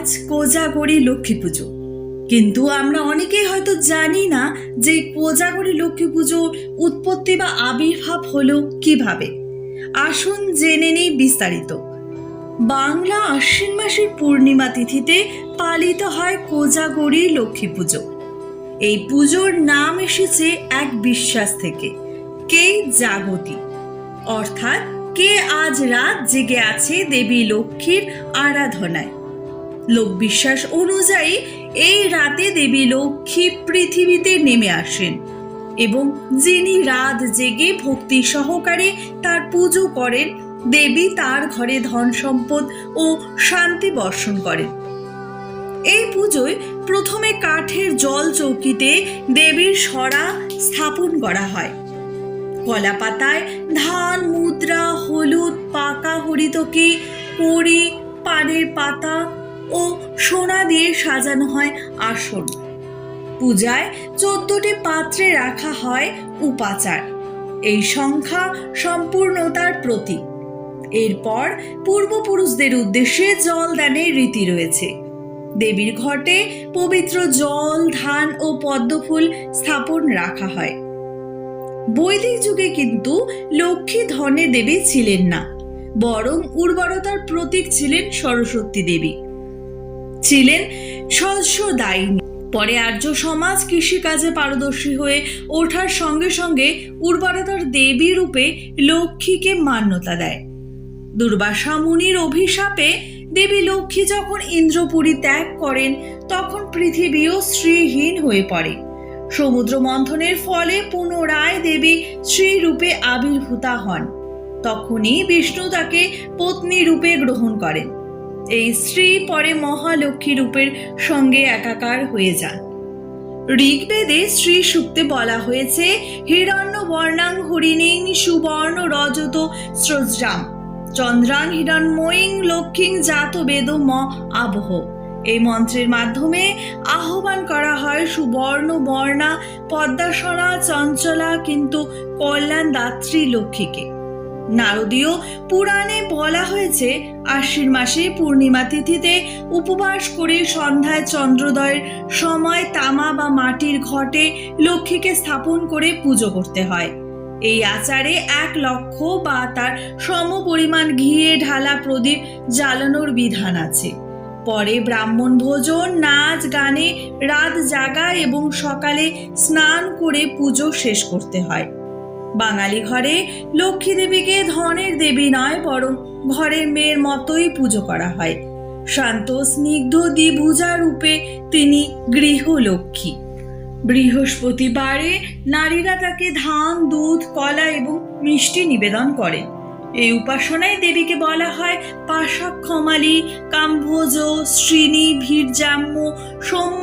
আজ কোজাগরি লক্ষ্মী পুজো। কিন্তু আমরা অনেকেই হয়তো জানি না যে কোজাগরি লক্ষ্মী পুজোর উৎপত্তি বা আবির্ভাব হলো কীভাবে। আসুন জেনে নেই বিস্তারিত। বাংলা আশ্বিন মাসের পূর্ণিমা তিথিতে পালিত হয় কোজাগরি লক্ষ্মী পুজো। এই পুজোর নাম এসেছে এক বিশ্বাস থেকে, কে জাগতি। অর্থাৎ কে আজ রাত জেগে আছে দেবী লক্ষ্মীর আরাধনায়। লোকবিশ্বাস অনুযায়ী এই রাতে দেবী লক্ষ্মী পৃথিবীতে নেমে আসেন এবং যিনি রাত জেগে ভক্তি সহকারে তার পুজো করেন, দেবী তার ঘরে ধন সম্পদ ও শান্তি বর্ষণ করেন। এই পুজোয় প্রথমে কাঠের জল চৌকিতে দেবীর সরা স্থাপন করা হয়। কলা পাতায় ধান, মুদ্রা, হলুদ, পাকা হরিতকি কড়ি পানের পাতা ও সোনা দিয়ে সাজানো হয় আসন। পূজায় চোদ্দটি পাত্রে রাখা হয় উপাচার। এই সংখ্যা সম্পূর্ণতার প্রতীক। এরপর পূর্বপুরুষদের উদ্দেশ্যে জল দানের রীতি রয়েছে। দেবীর ঘটে পবিত্র জল, ধান ও পদ্মফুল স্থাপন রাখা হয়। বৈদিক যুগে কিন্তু লক্ষ্মী ধনে দেবী ছিলেন না, বরং উর্বরতার প্রতীক ছিলেন সরস্বতী দেবী। ছিলেন শস্যদায়িনী পরে আর্য সমাজ কৃষিকাজে পারদর্শী হয়ে ওঠার সঙ্গে সঙ্গে উর্বরতার দেবী রূপে লক্ষ্মীকে মান্যতা দেয়। দুর্বাসা মুনির অভিশাপে দেবী লক্ষ্মী যখন ইন্দ্রপুরী ত্যাগ করেন, তখন পৃথিবীও শ্রীহীন হয়ে পড়ে। সমুদ্র মন্থনের ফলে পুনরায় দেবী শ্রীরূপে আবির্ভূতা হন। তখনই বিষ্ণু তাকে পত্নী রূপে গ্রহণ করেন। এই স্ত্রী পরে মহালক্ষ্মী রূপের সঙ্গে একাকার হয়ে যান। ঋগ্বেদে শ্রী সূক্তে বলা হয়েছে, হিরণ্য বর্ণাং হরিণীং সুবর্ণ রজত স্রজ্রাম। চন্দ্রাং হিরণ্ময়ীং লক্ষ্মীং জাত বেদ ম আবহ। এই মন্ত্রের মাধ্যমে আহ্বান করা হয়, সুবর্ণ বর্ণা পদ্মাসনা চঞ্চলা, কিন্তু কল্যাণ দাত্রী লক্ষ্মীকে। নারদীয় পুরাণে বলা হয়েছে, আশ্বিন মাসে পূর্ণিমা তিথিতে উপবাস করে সন্ধ্যায় চন্দ্রোদয়ের সময় তামা বা মাটির ঘটে লক্ষ্মীকে স্থাপন করে পুজো করতে হয়। এই আচারে এক লক্ষ বা তার সমপরিমাণ ঘিয়ে ঢালা প্রদীপ জ্বালানোর বিধান আছে। পরে ব্রাহ্মণ ভোজন, নাচ, গানে রাত জাগা এবং সকালে স্নান করে পুজো শেষ করতে হয়। বাঙালি ঘরে লক্ষ্মী দেবীকে ধনের দেবী নয় বরং ঘরের মেয়ের মতোই পুজো করা হয়। শান্ত, স্নিগ্ধ দ্বিভুজা রূপে তিনি গৃহলক্ষ্মী। বৃহস্পতিবারে নারীরা তাকে ধান, দুধ, কলা এবং মিষ্টি নিবেদন করেন। এই উপাসনায় দেবীকে বলা হয় পাশাক্ষমালী, কাম্ভোজ শ্রীনি ভীরজাম্য সৌম্যয়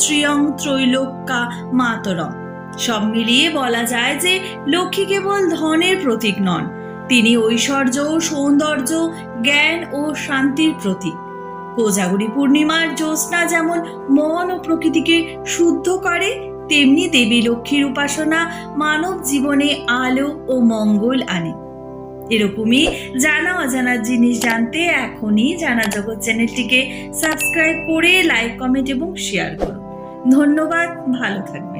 শ্রিয়ং ত্রৈলোক্যা মাতরম। সব মিলিয়ে বলা যায় যে লক্ষ্মী কেবল ধনের প্রতীক নন, তিনি ঐশ্বর্য, সৌন্দর্য, জ্ঞান ও শান্তির প্রতীক। কোজাগরি পূর্ণিমার জ্যোৎস্না যেমন মন ও প্রকৃতিকে শুদ্ধ করে, তেমনি দেবী লক্ষ্মীর উপাসনা মানব জীবনে আলো ও মঙ্গল আনে। এরকমই জানা অজানা জিনিস জানতে এখনই জানা জগৎ চ্যানেলটিকে সাবস্ক্রাইব করে, লাইক, কমেন্ট এবং শেয়ার করুন। ধন্যবাদ, ভালো থাকবেন।